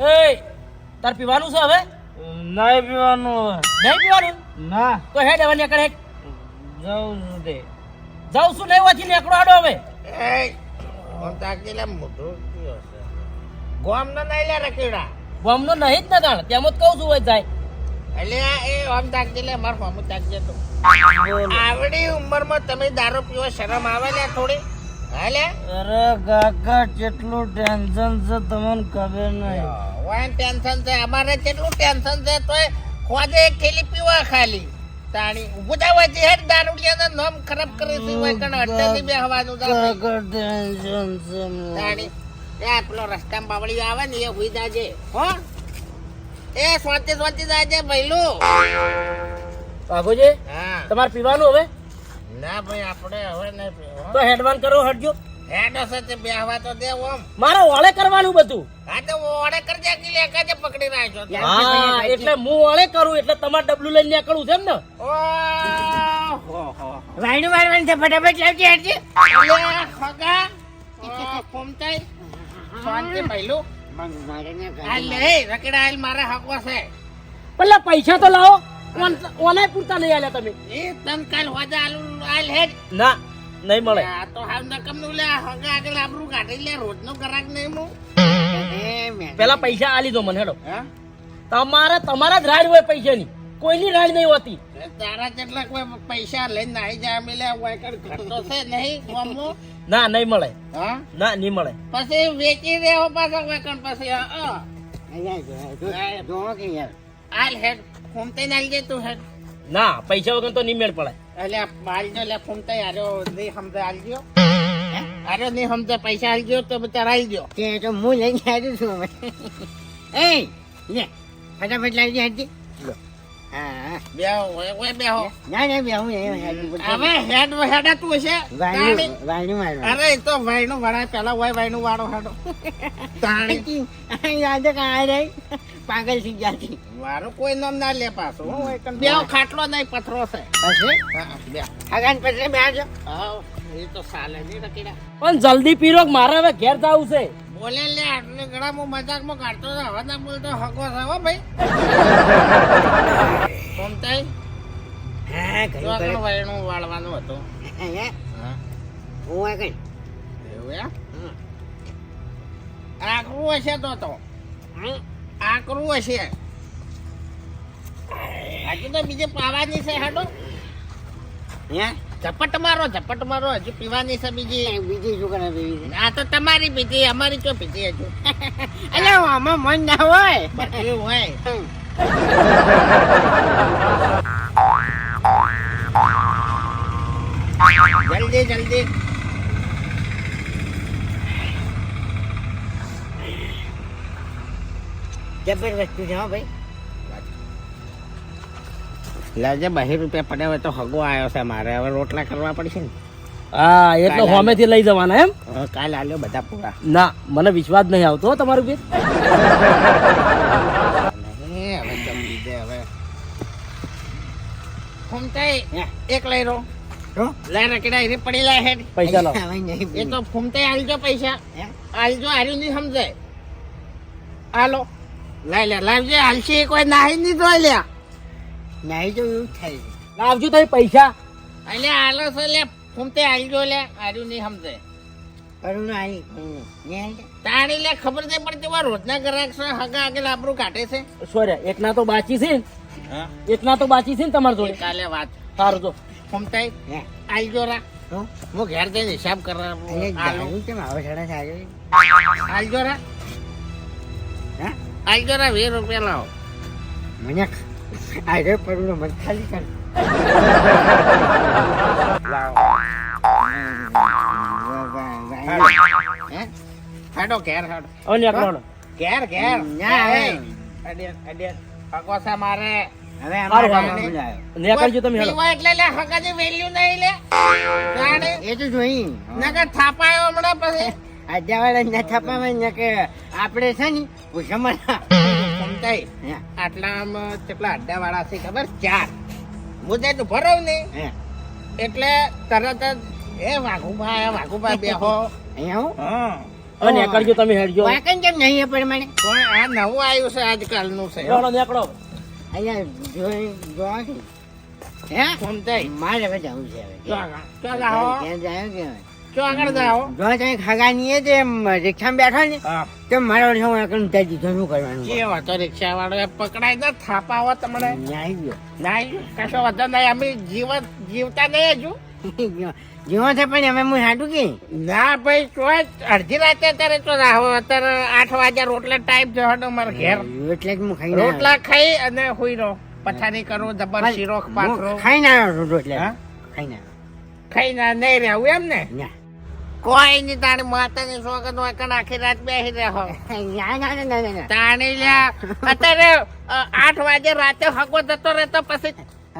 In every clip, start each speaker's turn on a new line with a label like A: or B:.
A: એ તાર પીવાનું છે હવે?
B: નહીં પીવાનું
A: નહીં પીવાનું?
B: ના.
A: તો હેડ હવે નીકળે જાઉં
B: જવું છું તે.
A: જાઉં છું નહીં વાંચી નીકળો આડો હવે.
C: એ ઓમ તાકી લે મોઢું કયો છે. ગોમ ન નહીં લે રકીડા
A: ગમનો નહીં જ ને તાણ તેમ જ કહું છું હોય જાય.
C: એટલે આ એ ઓમ તાકી લે માર ફોમ તાકજે તો. આવડી ઉંમરમાં તમે દારૂ પીવો શરમ આવે ને થોડી? હાલે
B: અરે કાકા કેટલું ટેન્શન છે તમને ખબર નહીં.
C: વાન ટેન્શન છે. અમારે કેટલું ટેન્શન છે તોય ખોજે એક થેલી પીવા ખાલી. તાણી ઊભું થા હોય છે હેડ દારૂડિયાના નામ ખરાબ કરે છે. હોય કણ અડધેથી છે
B: મને.
C: તાણી એ પેલો રસ્તામાં બાવળી આવે ને એ હુઈ જાજે. હો? એ સ્વાતિ સ્વાતિ જાજે ભઈલું
A: બાબુજી
C: હા.
A: તમારે પીવાનું હવે?
C: ના ભાઈ આપણે હવે નહીં
A: તો હેડવાન કરો હટજો.
C: હેડ હશે બેહવા તો દે ઓમ.
A: મારે ઓળે કરવાનું બધું.
C: હા તો ઓડે કરજે કે લે કાજે પકડી રાખજો
A: હા એટલે હું ઓળે કરું એટલે તમારે ડબલું લઈને નીકળવું છે એમ ને?
D: છે ફટાફટ લાવજે
C: અલે ખગા શાંતિ
A: પેલા પૈસા તો લાવો. ઓન- ઓને પૂરતા નહીં આલ્યા તમે.
C: એ તન કાલ હોજા આલુ આલ હેડ.
A: ના નહીં મળે.
C: આ તો હાવ નકમનું લે હગા આગળ આબરૂ કાઢી લે રોજ નો ગ્રાહક નહીં હું
A: પેલા પૈસા આ લીધો મને હેડો.
C: હા?
A: તમારે તમારા જ રાડ હોય પૈસાની. કોઈની રાડ નહીં હોતી.
C: તારા કેટલા કોઈ પૈસા લઈને નાઈ જાય મિલે કણ ઘર છે નહીં મમ્મો
A: ના નહીં મળે.
C: હા?
A: ના નહીં મળે.
C: પછી વેચી દેવો પાછો હોય કણ પછી અ, અ. આલ હેડ. ફૂમતે નાલ જે તું હેડ.
A: ના પૈસા વગર તો નહીં મેળ પડે
C: એટલે માલ જો લે ફૂમતે આર્યો નહીં સમજે આલજો આર્યો નહીં સમજે પૈસા આલજો તો બચારા આલજો
D: તે તો હું લઈને આવ્યો છું એ લે ફટાફટ લાવજે હરજી હા હા.
C: બે હોય હોય બે હો
D: ના ના બે હું એ હરજી
C: હવે હેડ હેડા તું છે
D: વાયણું વાયણું
C: અરે તો ભાઈનું વડા પેલા હોય ભાઈનું વાળો હેડો.
D: પાગલ થઈ ગયા છે.
C: મારો કોઈ નામ ના લે પાછો બે ખાટલો નહીં પથરો છે.
D: પછી
C: બે
D: હગાન પછી બેસો
C: હા એ તો સાલે નહીં રકીડા
A: પણ જલ્દી પીરો મારે હવે ઘેર જવું છે.
C: બોલે લે આટલે ઘણા હું મજાકમાં કાઢતો હતો હવે ના બોલતો હકો છે હો ભાઈ. કોમતાઈ
D: હા
C: આગળ વાયણું વાળવાનું હતું. હા
D: હું? આ કઈ
C: એવું એમ? આકરું હશે તો તો. આકરું હશે. હજુ તો બીજે પાવાની છે હાડો.
D: હે?
C: ઝપટ મારો ઝપટ મારો. હજુ પીવાની છે બીજી.
D: બીજી શું કરે પીવી
C: આ તો તમારી પીધી અમારી તો પીધી હજુ.
D: અલ્યા આમાં મન ના હોય.
C: બધું હોય. જલ્દી જલ્દી.
D: જબર વસ્તુ છે હો ભાઈ.
C: લાજે બાહીર રૂપિયા પડ્યા હોય તો હગો આવ્યો છે મારે. હવે રોટલા કરવા પડશે ને.
A: હા એટલે હોમેથી લઈ જવાના એમ?
C: કાલ આલ્યો બધા પૂરા.
A: ના મને વિશ્વાસ નહીં આવતો તમારું બેન.
C: એક લઈ લે. રકડા પડી લે હેડ.
A: પૈસા લાવો
C: એ તો ફૂમતાઈ આલજો પૈસા.
D: હે?
C: આલજો હાર્યું નહીં સમજાય. હાલો લઈ લે લાવજે હાલશી કોઈ નાહી નહીં તો લ્યા
D: નાહી તો એવું
A: લાવજો તમે પૈસા.
C: એટલે હાલો છે લે ફૂમતે આલજો લે હાર્યું નહીં સમજે.
D: આવી નહીં
C: તાણી લે ખબર નહીં પડતી વા રોજના ગ્રાહક છે હગા આગળ આપણું કાઢે છે.
A: સોરી એકના તો બાચી છે ને? એકના તો બાચી છે ને તમારી જોડે?
C: કાલે વાત.
A: સારું જો.
C: ફૂમતાઈ
D: હે.
C: આલજો રા? હું? ઘેર જઈને હિસાબ કરવા
D: સાજો
C: રા.
D: હે?
C: આલજો રા વીસ રૂપિયા લાવો.
D: મને આગળ પડવું મન ખાલી કર.
C: હે? હેડો ઘેર હેડો
A: હવે નીકળવાનો
C: કેર ઘેર
D: ના,
C: હે
D: હે.
C: અડિયન અડિયન હગો છે મારે.
D: હવે.
A: નીકળજો તમે હેડો
C: એટલે લે હગાની વેલ્યુ નહીં લે.
D: એ તો જોઈ.
C: નકર થાપાયો હમણાં પછી.
D: આજાવાળા ના છાપામાં ને કે આપણે છે ને ભૂષણમાં
C: સમજાય.
D: હે.
C: આટલામાં કેટલા અડ્ડા છે ખબર? ચાર. મુદ્દે તો ભરવ ને. એટલે તરત જ એ વાઘુભા વાઘુભા બેહો.
D: અહીંયા હું.
C: હા.
E: હવે નીકળજો તમે હેડજો.
D: વાંકણ કેમ નહીં એ પ્રમાણે?
C: પણ આ નવું આવ્યું છે આજકાલનું છે.
E: ચાલો નીકળો.
D: અહીંયા જોઈ જોવા હે?
C: સમજાય.
D: મારે હવે જવું છે હવે.
C: આગળ ચો
D: ક્યાં જાય કે
C: આગળ જાઓ.
D: જો તમે ખગાની તે રિક્ષામાં બેઠા ને તો મારો એકલું ઉતારી દીધો શું કરવાનું
C: જે વાતો રિક્ષા વાળો પકડાય ને થાપાવો તમને.
D: ન્યાય ગયો.
C: નહીં કશો વાંધો નહીં અમે જીવન જીવતા નહીં હજુ.
D: જીવો છે પણ અમે હું હાટું કે?
C: ના ભાઈ ચોય અડધી રાતે અત્યારે તો રાહો અત્યારે આઠ વાગ્યા રોટલા ટાઈપ જવાનો મારા ઘેર.
D: એટલે જ હું ખાઈ
C: રોટલા ખાઈ અને હુઈ રહો પથારી કરો જબર શીરો પાથરો.
D: ખાઈ ના
C: રોટલા?
D: ખાઈ ના
C: ખાઈ ના નહીં રહેવું એમ ને?
D: ના.
C: કોઈ નહીં તારી માતાની સોગન હોય કણ આખી રાત બેસી રહો.
D: ના ના ના ના ના
C: તાણી લ્યા. અત્યારે આઠ વાગે રાતે હગો જતો રહેતો પછી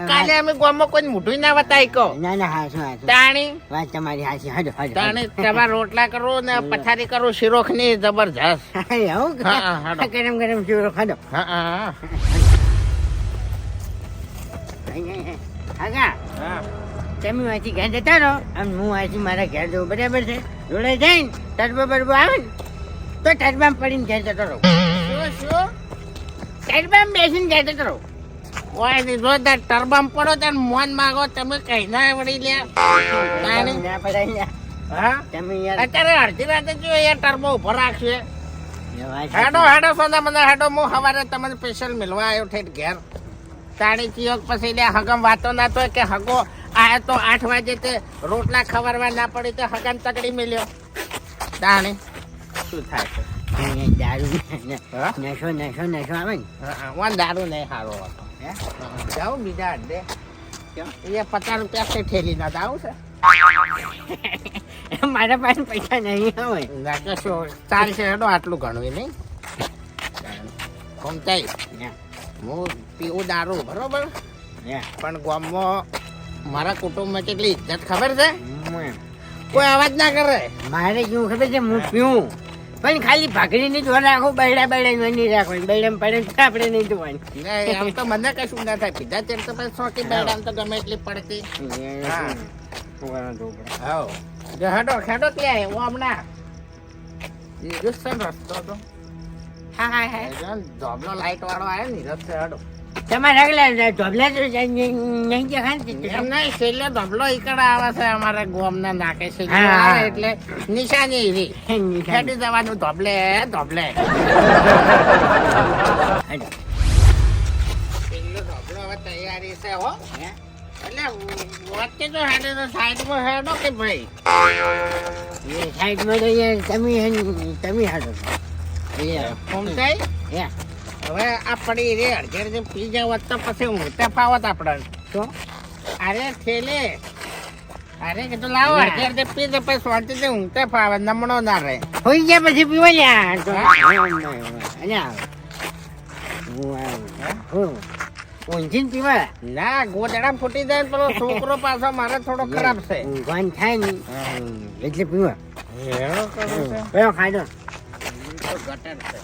C: કાલે અમે ગામમાં કોઈ મોઢું ના વતાય કહો.
D: ના ના હાસું
C: તાણી?
D: વાત તમારી હાસી હજો હજો
C: તાણી તમારે રોટલા કરો ને પથારી કરો શિરોખની જબરજસ્ત.
D: કે?
C: હા, હા,
D: ગરમ ગરમ શિરોખ હજો
C: હા હા હા.
D: તમે અહીંથી ઘેર જતા રહો. અને હું અહીંથી મારા ઘેર જવું. બરાબર છે? જોડે જઈને ટરબો બરબો આવે ને તો ટરબામ પડીને ઘેર જતો રહો. ટરબામ બેસીને ઘેર જતો રહો.
C: નહીં જો તાર ટરબામ પડો તાર મોન માગો તમે કઈ ના વળી લે.
D: ના પડાય
C: હા?
D: તમે યાર
C: અત્યારે અડધી રાતે જો યાર ટર્બો ઊભો રાખશે. હેડો હેડો સોના મને હેડો હું સવારે તમને સ્પેશિયલ મિલવા આવ્યો ઠેઠ ઘેર. સાડી ચિયોક પછી હગમ વાતો ના તો કે હગો આયા તો આઠ વાગે તે રોટલા ખવારવા ના પડી તો હગન તકડી મિલ્યો. તાણે શું થાય છે?
D: દારૂ? નશો નશો નશો આવે ને.
C: દારૂ નહીં સારો હતો.
D: હે?
C: જાઓ બીજા અડધે એ પચાસ રૂપિયા છે ઠેલી ના છે.
D: મારા પાસે પૈસા નહીં હોય.
C: ના કે શું ચાલશે હેડો આટલું ઘણું નહીં. સમજાય
D: Yeah.
C: હું. પીવું દારૂ બરોબર. પણ ગામમાં મારા કુટુંબમાં કેટલી ઇજ્જત ખબર છે? કોઈ અવાજ ના કરે.
D: મારે કેવું ખબર છે હું પીવું પણ ખાલી ભાખરીની જોર રાખો બૈડા બૈડા નહીં રાખવાની બૈડા પડે આપણે નહીં જોવાની.
C: આમ તો મને કશું ના થાય. પીધા તેમ તો પછી સોકી આમ તો ગમે એટલી પડતી. હા. જો હેડો હેડો ત્યાં. હું હમણાં નીરજ રસ્તો તો
D: હા હા હા.
C: ધોબલો લાઈટ વાળો આવ્યો ને રસ્તે હેડો.
D: તમારે ઢોબલા નહીં નહીં
C: છેલ્લે ધોબલો ઈકડ આવે છે અમારે ગોમને નાખે છે. એટલે નિશાની એવી. ખેડી જવાનું ધોબલો હવે તૈયારી છે હો. એટલે વચ્ચે તો હેડે તો સાઈડમાં હેડો કે ભાઈ?
D: એ સાઈડમાં તો તમે તમે હેડો એ.
C: સમજાય
D: હે.
C: હવે આ પડી રે અડધે અડધે પી જાવ તો પછી ઊંઘતા ફાવત આપણને
D: તો?
C: અરે થેલે અરે કે તો લાવો અડધે અડધે પી દે પછી શાંતિથી ઊંઘતા ફાવે નમણો ના રહે.
D: હોઈ ગયા પછી પીવા લ્યા. તો
C: હા?
D: ઊંઘીને પીવા?
C: ના ગોદડા ફૂટી જાય પેલો છોકરો પાછો મારે થોડો ખરાબ છે.
D: ઊંઘવાન થાય ને એટલે પીવા.
C: એવો
D: ખાધો?
C: ગટર છે.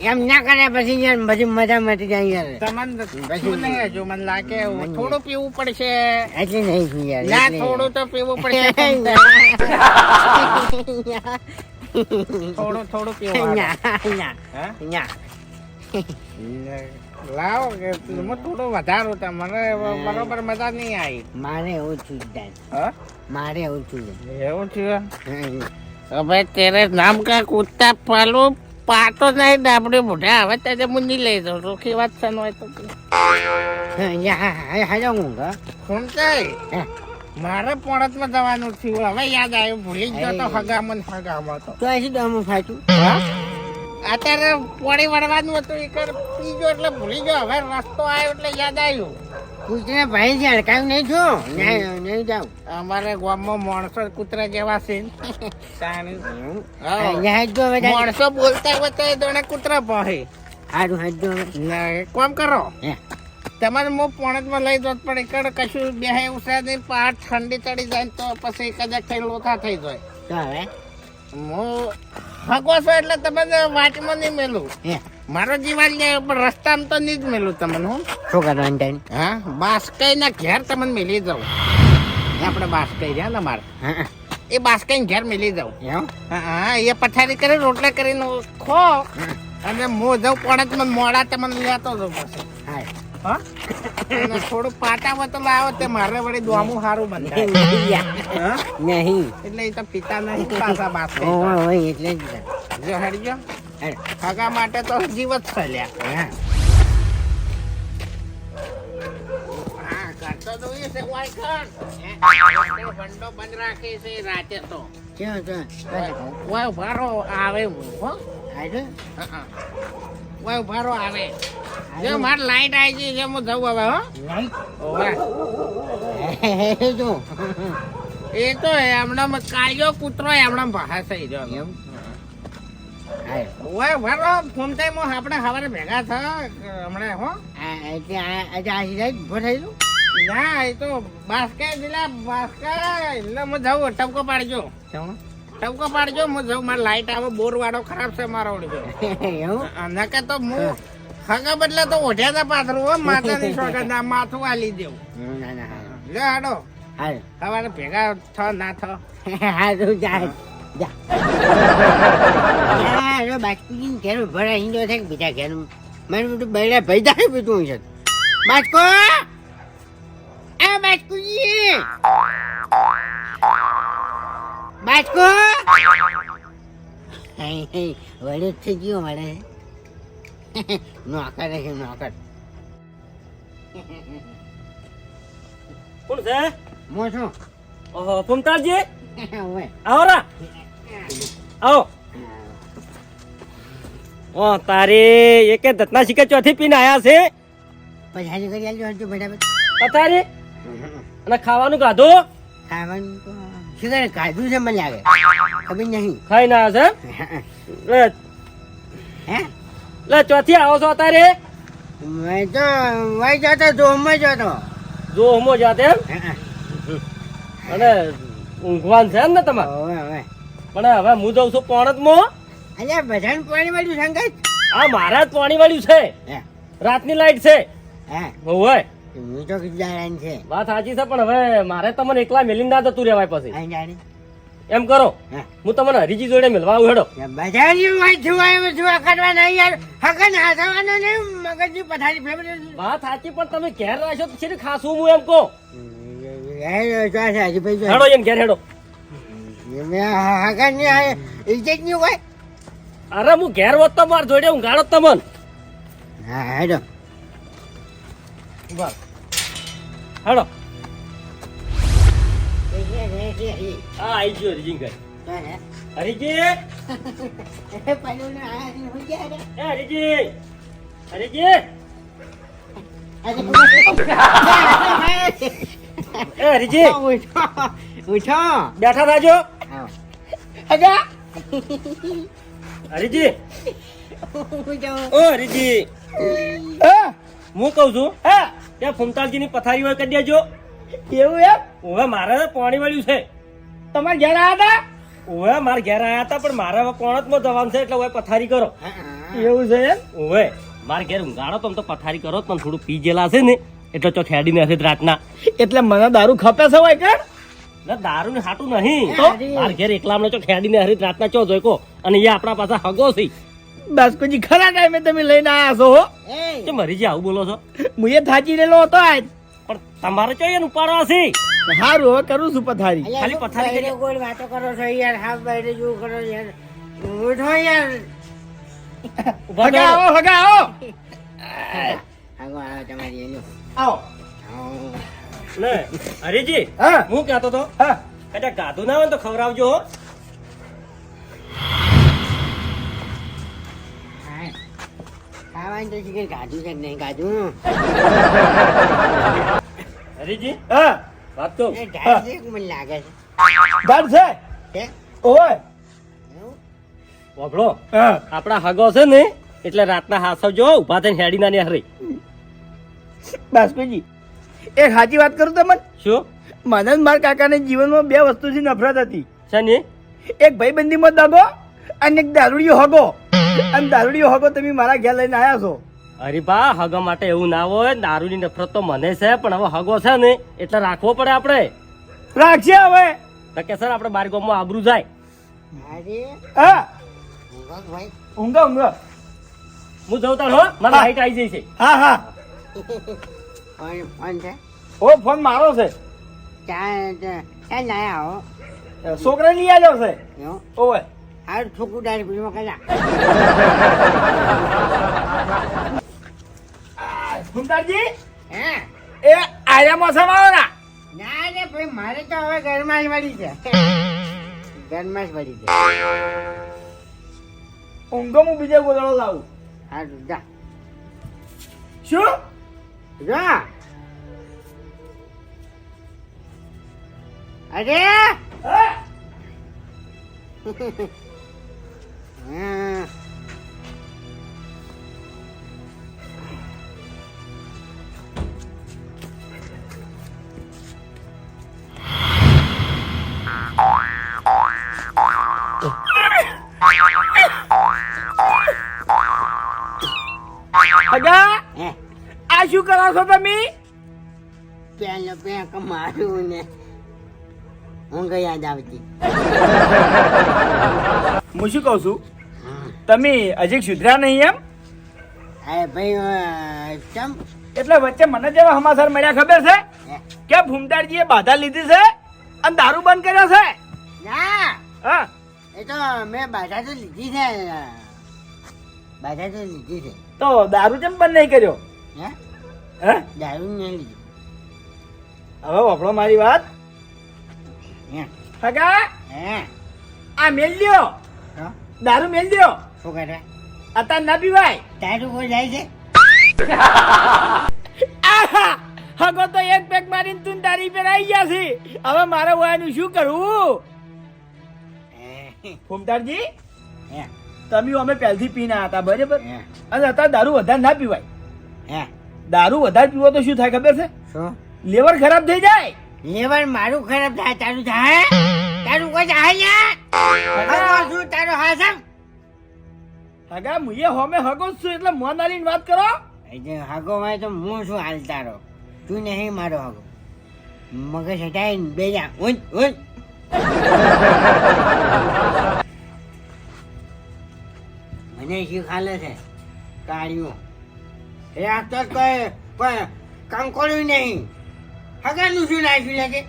D: એમ ના કરે પછી યાર બધી મજા મટી જાય યાર
C: તમને શું મને લાગે થોડું પીવું પડશે.
D: એટલે નહીં યાર
C: ના થોડું તો પીવું પડશે. થોડું થોડું પીવું લાવો કે હું થોડો વધારો તમને બરોબર મજા નહીં આવી.
D: મારે એવું છું મારે એવું છું
C: એવું થયું હવે તેરે નામ કા કુત્તા પાલું પાતો નહીં ડાબડે મોઢા હવે તે હું નહીં લઈ જાઉં. રોખી વાત છે હોય તો. મારે પોણતમાં જવાનું થયું હવે યાદ આવ્યું ભૂલી ગયો તો હગામન હગામાં તો
D: અહીંથી દમું ફાટું
C: અત્યારે પોણી વળવાનું હતું એ કર ગયો એટલે ભૂલી ગયો. હવે રસ્તો આવ્યો એટલે યાદ આવ્યું.
D: કૂતરા ભાઈ છે અડકાયું નહીં છો નહીં જાઉં.
C: અમારે ગામમાં માણસો કૂતરા જેવા છે. માણસો બોલતા એ દોણે કૂતરા પાહે.
D: સારું હાથ જો હવે.
C: ના એક કામ કરો.
D: હે.
C: તમારે હું પોણતમાં લઈ દો પણ એકડ કશું બે છે નહીં પણ ઠંડી ચડી જાય તો પછી કદાચ થઈ લોથા થઈ જાય. હું હગો છો એટલે તમને વાટમાં નહીં મેલું.
D: હે.
C: મારો જીવાલ જાય પણ રસ્તામાં તો નહીં જ મેલું તમને હું.
D: શું કરવાનું ટાઈમ
C: હા બાસ કઈ ના ઘેર તમને મેલી જાઉં આપણે બાસ કહી રહ્યા ને મારે
D: હા
C: એ બાસ કઈ ઘેર મેલી જાઉં હા, એ પથારી કરી રોટલા કરીને ખો. અને હું જાઉં મને મોડા તમને મને લેતો જાઉં પછી.
D: હા.
C: હા થોડું પાટા તો લાવો તે મારે વળી દોમું સારું બને
D: નહીં. નહીં.
C: એટલે એ તો પિતા નહીં પાછા બાસ
D: એટલે જ
C: હરજો. ખાગા માટે તો જીવત ફેલ્યા આવે.
D: આજો.
C: જો માર લાઈટ આવી છે હું જઉં હવે હો. લાઈટ?
D: જો.
C: એ તો એમણામ કાળિયો કૂતરો એમણામ ભાષા થઈ ગયો.
D: એમ?
C: ઓય ભારો ફોન આપણે સવારે ભેગા થા હમણાં હો.
D: આજે આ સિવાય ઊભો
C: ના એ તો બાસ્કા દિલા બાસ્કા એટલે હું જાઉં ટપકો પાડજો. ટપકો પાડજો હું જાઉં મારે લાઈટ આવે બોર વાળો ખરાબ છે મારો ઓળજો. નકે તો હું. હગા બદલા તો ઓઢ્યા હતા પાથરું હો માતાની સોગંદ આ માથું આલી દેવું. લે હાડો.
D: હાલ.
C: તમારે ભેગા થ ના થ.
D: હા તું જા જો. બાજકુજીને ઘેર ઊભો રહી છે બીજા ઘેર મારું બધું બૈરા જાય બધું છે. બાજકો! આ બાજકુજી બાજકો! વડે થઈ ગયો વડે નોકર છે નોકર.
E: કોણ છે?
D: મો છું.
E: ઓહો ફૂમતાલજી
D: ઓય.
E: આવો રા. આવો. ઓ તારે એકે દત્તના શીખે ચોથી પીને આયા છે?
D: પછી હાજર કરી આલજો હજુ બરાબર
E: પતારી અને ખાવાનું ખાધું
D: ખાવાનું શીખે શું છે મને લાગે ખબર નહીં.
E: ખાઈ ના છે?
D: હે?
E: લે ચોથી આવો છો તારે
D: મેં તો વહી જતો જોમાં જતો.
E: જોહમાં હમો જાતે અને ઊંઘવાન છે ને તમારે? પણ હવે હું જઉં છું પોણતમાં.
D: અલ્યા બધાને પાણી વાળું સંગત
E: આ મારા જ પાણી વાળ્યું છે. રાતની લાઈટ છે.
D: હે.
E: હોય
D: હું તો છે.
E: વાત સાચી છે પણ હવે મારે તમને એકલા મેલીને ના જતું રહેવાય પછી. એમ કરો
D: હે
E: તમને હરીજી જોડે આવું હેડો
D: બધાની વાત જોવા જોવા કરવા નહીં યાર હકન હાથવાનો નહીં મગજની પથારી ફેવરે
E: વાત સાચી પણ તમે ઘેર રાખ્યો તો છે ખાસું હું એમ કહો હેડો એમ ઘેર હેડો
D: હકન ઇજ્જત નહીં હોય
E: અરે હું ઘેર હોત તો માર જોડે હું ગાળો તમને
D: હા હેડો
E: હેડો હા આઈ ગયો હરીજી ઘર. હરીજી! એ હરીજી! હરીજી! એ હરીજી!
D: ઉઠો
E: બેઠા રાજો
D: અજા
E: હરીજી! ઓ હરીજી! હું? કહું છું ત્યાં ફૂમતાલજી ની પથારી હોય કરી દેજો.
F: એવું એમ?
E: ઓવે મારે તો પાણી વાળ્યું છે.
F: તમારે ઘેર આવ્યા
E: ઓવે મારે ઘેર આયા હતા પણ મારે હવે પોણતમાં જવાનું છે એટલે હવે પથારી કરો.
F: એવું છે એમ?
E: ઓવે મારે ઘેર ઊંઘાડો તો તો પથારી કરો પણ થોડું પી ગયેલા છે ને એટલે તો ખેડી નથી રાતના.
F: એટલે મને દારૂ ખપે છે હોય કે?
E: દારૂ ને હાટું નહીં.
D: તો?
E: મારે ઘેર એકલા હમણાં ચો ખેડીને હરિત રાતના ચો જોઈકો અને એ આપણા પાસે હગો છે.
F: બાસ્કોજી ખરા ટાઈમે તમે લઈને આવ્યા છો
D: તો
E: મરી જે આવું બોલો છો?
F: હું એ થાચી રહેલો હતો આજ.
E: પણ તમારે ચો એને ઉપાડવા છે?
F: સારું હવે કરું છું પથારી.
E: ખાલી પથારી કરી-
D: કોઈ વાતો કરો છો યાર હા બાયરે જો કરો યાર. ઉઠો યાર.
E: ભગા
F: હગા
E: ભગા
F: આવો હગા આવો.
D: આવો તમારી એનું.
F: આવો.
D: આવો.
E: લે હરીજી
F: હા.
E: હું કહેતો તો
F: હા.
E: કદાચ ગાધું ના હોય તો ખવડાવજો
D: ખાવાનું તો છે નહીં
E: હરીજી?
F: હા.
E: વાત
D: મને લાગે
F: છે. ઓય?
E: આપણા હગો છે ને એટલે રાતના હાસવજો ઊભા થઈને હેડી ના હરી
F: બાસ્કુજી એક સાચી વાત કરું તમને?
E: શું?
F: મને જ મારા કાકાને જીવનમાં બે વસ્તુથી નફરત હતી.
E: છે ને
F: એક ભાઈબંધીમાં દગો અને એક દારૂડિયો હગો. અને દારૂડી હગો તમે મારા ઘેર લઈને આવ્યા છો.
E: અરે બા હગો માટે એવું ના હોય દારૂની નફરત તો મને છે પણ હવે હગો છે ને એટલે રાખવો પડે આપણે.
F: રાખજે હવે.
E: તો કે સર આપણે બાર ગામમાં આબરૂ જાય.
D: અરે
F: હા.
D: ભાઈ
F: ઊંઘો ઊંઘો.
E: હું જઉં તાર હો મારા. લાઈટ આવી છે.
F: હા હા.
D: ફોન ફોન છે?
F: ઓ ફોન મારો છે.
D: ક્યાં ક્યાં લાયા હો?
F: છોકરા લઈ આવ્યો છે. ઓવે.
D: આ છોકરું ડાયરેક્ટ પીમાં કલા
F: ફૂમતાજી
D: હે?
F: એ આયા મોસમ આવો ના?
D: ના રે ભાઈ મારે તો હવે ઘરમાં વળી છે. ઘરમાં વળી છે.
F: ઊંઘો હું બીજે ગોદડો લાવું.
D: જા.
F: શું?
D: જા. અરે!
F: હા? અગા
D: હે.
F: આ શું કરો છો તમે?
D: પેલો પેક મારું ને. ઊંઘ યાદ આવતી.
F: હું શું કહું છું? તમે હજી સુધર્યા નહીં એમ?
D: અરે ભાઈ ચમ
F: એટલે વચ્ચે મને જેવા સમાચાર મળ્યા ખબર છે. કે ભૂમતાડજીએ બાધા લીધી છે અને દારૂ બંધ કર્યો છે?
D: ના.
F: હા.
D: એ તો મેં બાધા તો લીધી છે બાધા તો લીધી છે.
F: તો દારૂ કેમ બંધ નહીં કર્યો?
D: હે?
F: હે?
D: દારૂ નહીં લીધી.
F: હવે વાપરો મારી વાત.
D: હે.
F: હગા.
D: હે.
F: આ મેલ લ્યો દારૂ મેલ લ્યો
D: શું
F: ના પીવાય
D: તારું કોઈ જાય છે!
F: હગો તો એક પેક મારીને તું તારી પર આવી ગયા છે. હવે મારે વાયનું શું કરવું
D: હે.
F: ફૂમતાડજી તમે અમે પહેલથી પીના હતા બરાબર?
D: હે.
F: અને અત્યારે દારૂ વધારે ના પીવાય.
D: હે.
F: દારૂ વધારે પીવો તો શું થાય ખબર છે?
D: શું?
F: લેવર ખરાબ થઈ જાય.
D: લેવર મારું ખરાબ થાય તારું થાય? તારું કોઈ થાય યાર શું હા સમ
F: હગા મુએ હોમે હગો છું એટલે મોન આલીને વાત કરો.
D: એટલે હાગો હોય તો હું શું હાલ તારો? તું નહીં મારો હગો. મગજ હટાઈ બે જા. ઊંચ ઊંચ. મને શીખાલે છે? કાળિયું. એ આ તો કોઈ કોઈ કંકોળ્યું નહીં. હગાનું શું નાખ્યું લાગે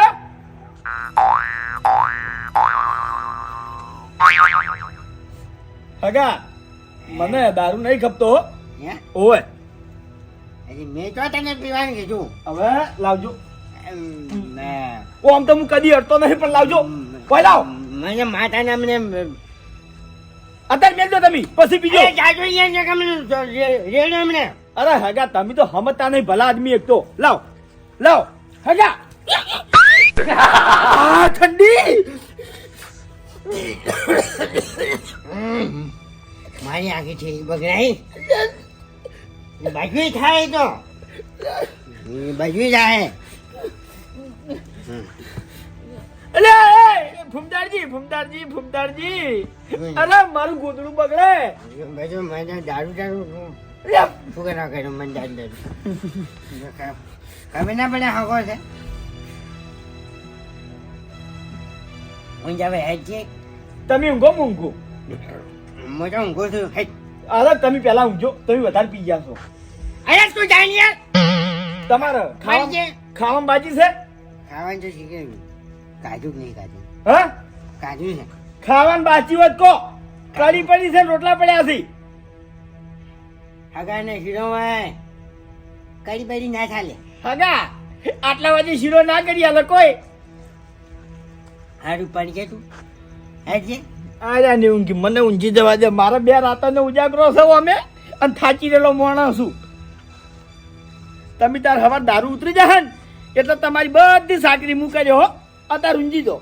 F: હગા મને દારૂ નહીં ખપતો ઓય.
D: મેં તો તને પીવાનું કીધું?
F: હવે લાવજો.
D: એમ,
F: ઓ આમ તો હું કદી અડતો નહીં પણ લાવજો. કોઈ લાવ.
D: મને મને
F: અત્યારે મેલજો તમે પછી
D: અરે જાજો અહીંયા રેડો અમને.
F: અરે હગા તમે તો હમતા નહીં ભલા આદમી એક તો. લાવ. લાવ. હગા. ઠંડી.
D: મારી આખી છે બગડાઈ? બાજુ થાય તો. બાજુ જાય
F: એ, ફૂમદારજી ફૂમદારજી ફૂમતાડજી અરે મારું ગોદડું બગડે.
D: બાજુ મને દારૂ દારૂ
F: અરે,
D: ના કર્યું? મને દારૂ દારૂ ખબર ના પડે હકો છે. હેજી
F: તમે ઊંઘો ઊંઘું
D: હું તો ઊંઘું છું હેજ
F: અરે તમે પેલા ઊંઘજો તમે વધારે પી ગયા છો
D: અરે તું જાણી યાર
F: તમારે ખાવા ખાવામાં બાજી છે
D: ખાવાનું તો શીખે કાજુ નહીં કાજુ
F: હા
D: કાજુ છે
F: ખાવાનું બાજી હોત કો કઢી પડી છે રોટલા પડ્યા છે
D: હગા ને શીરો કડી પડી ના ચાલે
F: હગા આટલા વાગે શીરો ના કરી આલે કોઈ
D: હારું પાણી જાય તું. હેજી
F: અરે ને ઊંઘી મને ઊંઘી જવા દે. મારા બે રાતનો ઉજાગરો છો અમે અને થાચી રહેલો માણસ છું તમે તાર હવા દારૂ ઉતરી જશે ને એટલે તમારી બધી સાકરી મૂકાજો હો. અત્યારે ઊંઘી દો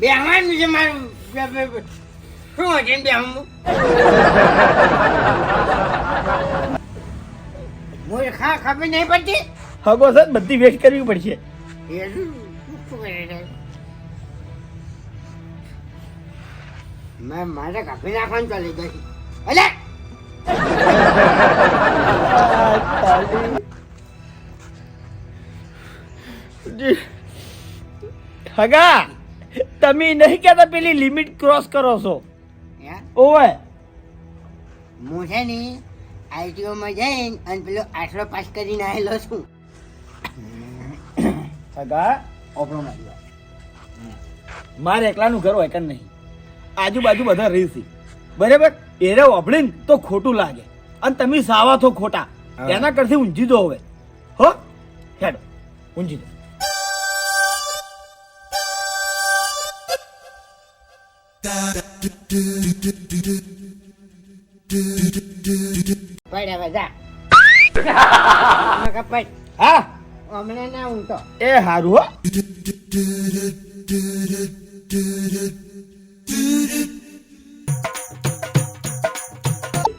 D: બે હવાનું છે મારું. શું છે બે હમું મૂર્ખા ખબર નહીં પડતી?
F: હગો સર બધી વેસ્ટ કરવી પડશે.
D: મેં મારે કાપી નાખવાનું ચાલી ગઈ અલે!
F: હગા તમે નહીં કહેતા પેલી લિમિટ ક્રોસ કરો છો. ઓવે.
D: હું છે નહીં આઈટીઓમાં જઈને અને પેલો આઠરો પાસ કરીને આવેલો છું
F: સગા ઓપરો મારી વાત મારે એકલાનું ઘર હોય કે નહીં આજુબાજુ બધા રહેશે બરાબર એરે ઓભળીને તો ખોટું લાગે અને તમે સાવા છો ખોટા. એના કરતી ઊંઝી દો હવે હો હેડો ઊંઝી દો
D: પડ હવે કપાઈ.
F: હા?
D: હમણાં ના હું તો
F: એ હારું હો.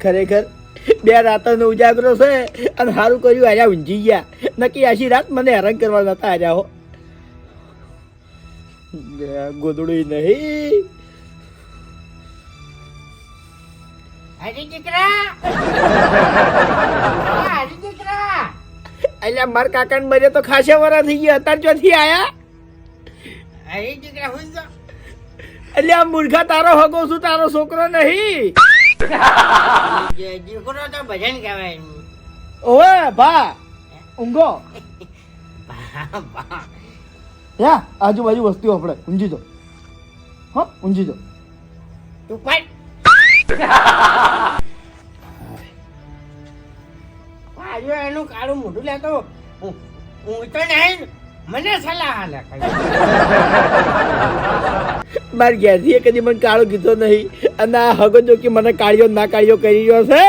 F: ખરેખર બે રાતનો ઉજાગરો છે અને સારું કર્યું આર્યા ઊંઝી ગયા. નક્કી આશી રાત મને હેરાન કરવા નતા આર્યા હો. ગોદડું નહીં.
D: હરી દીકરા હરી દીકરા
F: અલ્યા માર કાકા ને મરે તો ખાસા વરા થઈ ગયા. અત્યારે ચોથી આયા?
D: હરી દીકરા હું તો
F: અલ્યા મૂર્ખા તારો હગો છું તારો છોકરો નહીં.
D: જે દીકરો તો ભજન કહેવાય.
F: ઓએ ભા ઊંઘો. યા આજુબાજુ વસ્તીઓ આપણે ઊંઝી દો હા ઊંઝી દો
D: તું પડ. આજુ એનું કાળું મોઢું લેતો હું તો નહીં મને સલાહ હાલે
F: માર કદી મને કાળો કીધો નહીં. અને આ હગો જો કે મને કાળિયો ના કાળિયો કરી રહ્યો છે.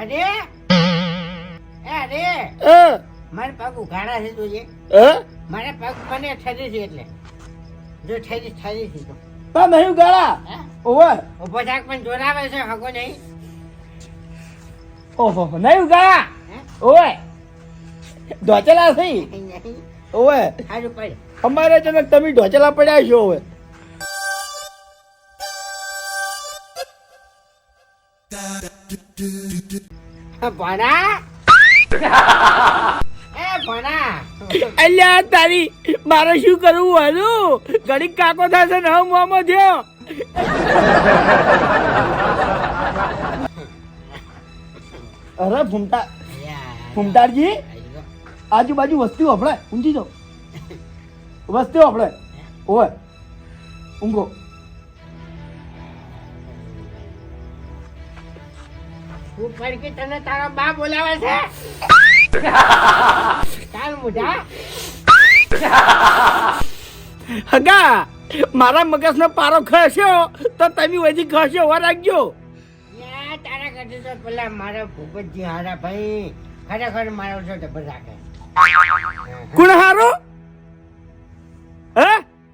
D: અરે અરે. મારા પગ ઉઘાડા છે તું
F: હે?
D: મારે પગ મને ઠરી છે એટલે. જો ઠરી ઠરી છે તો.
F: તા નહીં ગાળા? ઓવે
D: ઊભો થાક પણ જોરાવે છે હગો નહીં.
F: ઓહો નહીં ગાળા? ઓવે. ઢોચેલા
D: થઈ
F: ઓવે.
D: સારું પડ.
F: અમારે જનક તમે ઢોચેલા પડ્યા છો ઓવે
D: ભણા?
F: અલ્યા, તારી, મારે શું કરવું હતું ઘડીક કાકો થશે ને હું મોમો થયો. અરે, ફૂમતા ફૂમતાડજી, આજુબાજુ વસ્તી આપણે ઊંચી જાઓ. વસ્તી આપણે ઓય, ઊંઘો.
D: તું પડકી તને તારા બા બોલાવે છે? ચાલ મુઢા.
F: હગા મારા મગજનો પારો ખસ્યો તો તમે હજી ખસ્યો હોવા રાખજો.
D: તારા કરતી તો પેલા મારા ભૂપતજી હારા ભાઈ ખરેખર મારો છો ડબર રાખે.
F: કોણ હારું? હે?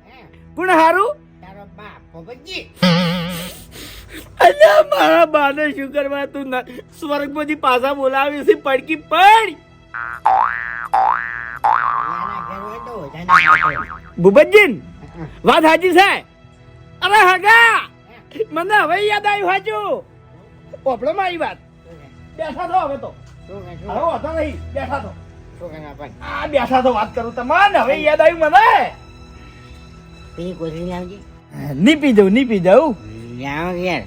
D: હે?
F: કોણ હારું?
D: તારો બા ભૂપતજી.
F: અલ્યા મારા બાને શું કરવા તું સ્વર્ગમાંથી પાછા બોલાવી છે પડકી પડ.
D: યાના ઘર હોય તો ઓછાના ઘર હોય.
F: ભૂપતજી વાત સાચી છે? અરે હગા મને હવે યાદ આવ્યું હાચું ઓપડો મારી વાત. બેઠા થો હવે તો. હવે નહીં બેઠા થો? આ તો વાત કરું તમને હવે યાદ આવ્યું મને.
D: પેલી કોથળી લાવજે
F: ની પી દઉં ની પી દઉં
D: લાવો ઘેર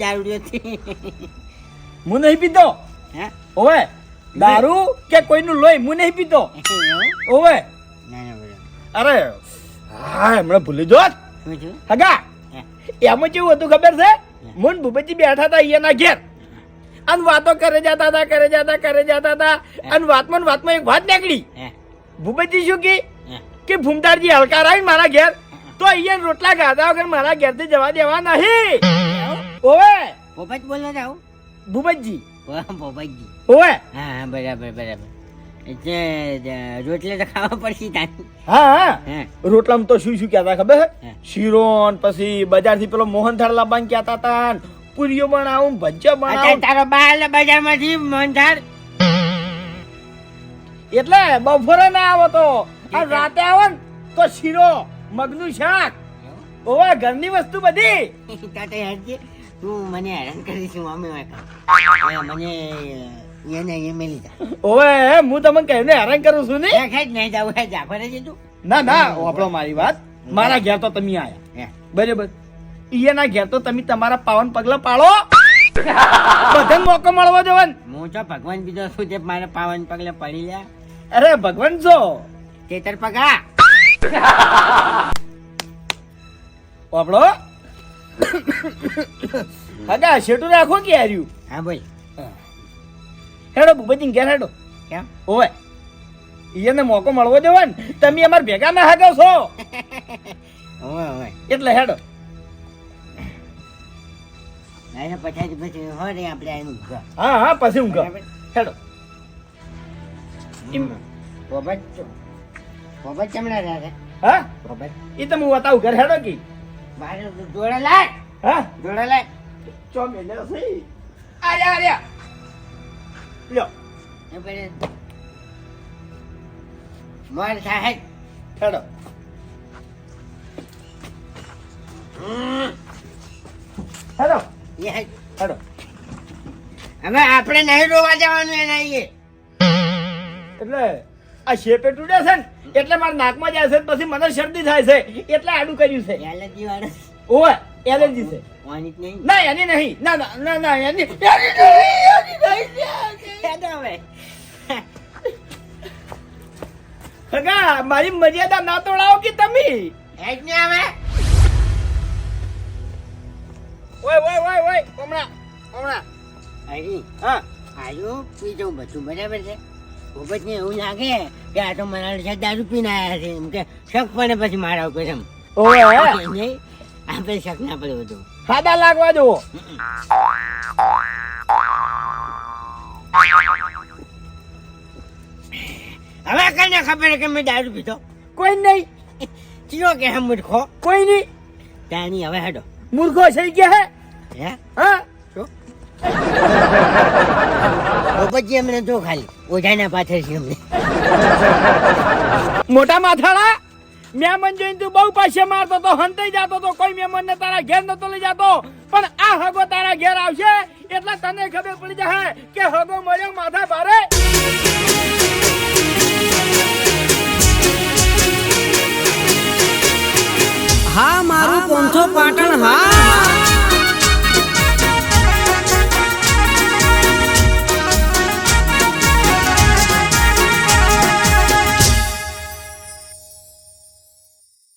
D: દારૂડિયો છે
F: હું નહીં પીતો
D: હે?
F: ઓવે દારૂ કે કોઈનું લોહી હું નહીં પીતો ઓવે. અરે હા હમણાં ભૂલી જો હગા. એમાં કેવું હતું ખબર છે? મુન ભૂપેજી બેઠા હતા અહીંયાના ઘેર. અને વાતો કરે જતા હતા કરે જતા કરે જતા હતા. અને વાતમાં વાતમાં એક વાત નીકળી. ભૂપેજી શું કે? ભૂમતારજી હલકાર આવી મારા ઘેર. તો અહીંયા રોટલા ખાધા વગર મારા ઘેરથી જવા દેવા નહીં. ઓવે
D: પોપટ બોલો જાવ
F: ભૂપતજી.
D: પોપટજી
F: ઓવે
D: હા હા બરાબર બરાબર. એટલે જ- તો ખાવા પડશે
F: હા હા. રોટલામાં તો શું શું કહેતા ખબર? શીરોન પછી બજારથી પેલો મોહનથાળ લાવવાનું કહેતા હતા ને. પૂરીઓ બનાવું ભજીયા બનાવું.
D: તારો બાલ બજારમાંથી મોહનથાળ?
F: એટલે બપોરે ના આવો તો. આ રાતે આવો ને તો શીરો. મગનું શાક. ઓવે ઘરની વસ્તુ બધી.
D: તાતે હેડજે તું મને હેરાન કરીશું અમે મને એને એ મેલી જા
F: ઓવે હું તમને કહ્યું ને હેરાન કરું છું ને?
D: એ જ નહીં જાવ જાફર જ તું.
F: ના ના આપણો મારી વાત. મારા ઘેર તો તમે આયા. બરાબર. ઈયાના ઘેર તો તમે તમારા પાવન પગલા પાડો બધાને મોકો મળવો જોવન
D: હું તો ભગવાન બીજો શું છે મારા પાવન પગલે પડી લે.
F: અરે ભગવાન જો.
D: કેતર પગા.
F: આપણો હગા શેઠું રાખો કે હાર્યું
D: હા બોલ.
F: હેડો ભૂપતજી ઘેર હેડો.
D: કેમ?
F: ઓવે ઈયાને મોકો મળવો જોવન તમે અમાર ભેગા ના હાગો છો.
D: ઓવે ઓવે.
F: એટલે હેડો.
D: ના પછી પછી હો રે આપણે એનું
F: હા હા પછી હું કહું હેડો.
D: પોપટ ચમડા રહ્યા છે.
F: હા?
D: પોપટ
F: એ તમે હું બતાવું ઘર હેડો કે?
D: મારે જોડે લાય.
F: હા?
D: જોડે લાય.
F: ચો મેલે છે આર્યા આર્યા લ્યો.
D: એ પછી મોર સાહેબ
F: હેડો. હેડો.
D: એ હે.
F: હેડો.
D: હવે આપણે નહીં રોવા જવાનું એના નહીં
F: એટલે આ શેપે તૂટ્યા છે ને? એટલે મારા નાકમાં જાય છે પછી મને શરદી થાય છે. એટલે આડું કર્યું છે.
D: એલર્જી વાળો.
F: ઓવે એલર્જી છે.
D: વાની નહીં.
F: ના એની નહીં. ના ના ના ના એની એની નહીં, હગા મારી મર્યાદા ના તોડાવો કે તમે?
D: હેજ ને આવે?
F: ઓય ઓય ઓય ઓય હમણાં હમણાં.
D: આઈ
F: હા.
D: આયો? પી જાઉં બધું બરાબર છે. ખૂબ જ એવું લાગે. કે આ તો મારા છે દારૂ પીને આવ્યા છે. એમ કે શક પડે પછી મારા ઉપર એમ. નહીં આપણે શક ના પડે બધું.
F: સાદા લાગવા દો.
D: હવે કને ખબર કે મેં દારૂ પીધો?
F: કોઈ નહીં.
D: ચિયો કે હે મૂર્ખો?
F: કોઈ નહીં.
D: તાની હવે હડો.
F: મૂર્ખો થઈ ગયા હે.
D: હે?
F: હા.
D: પછી અમને તો ખાલી. ઓઝાના પાછળ છે અમને.
F: મોટા માથાળા, મેમન જઈને તું બહુ પૈસે મારતો તો હંતાઈ જતો તો કોઈ મેં મનને તારા ઘેર નતો લઈ જતો. પણ આ હગો તારા ઘેર આવશે એટલે તને ખબર પડી જશે કે હગો મર્યો માથા ભારે. હા, મારું પોંથો પાટણ, હા.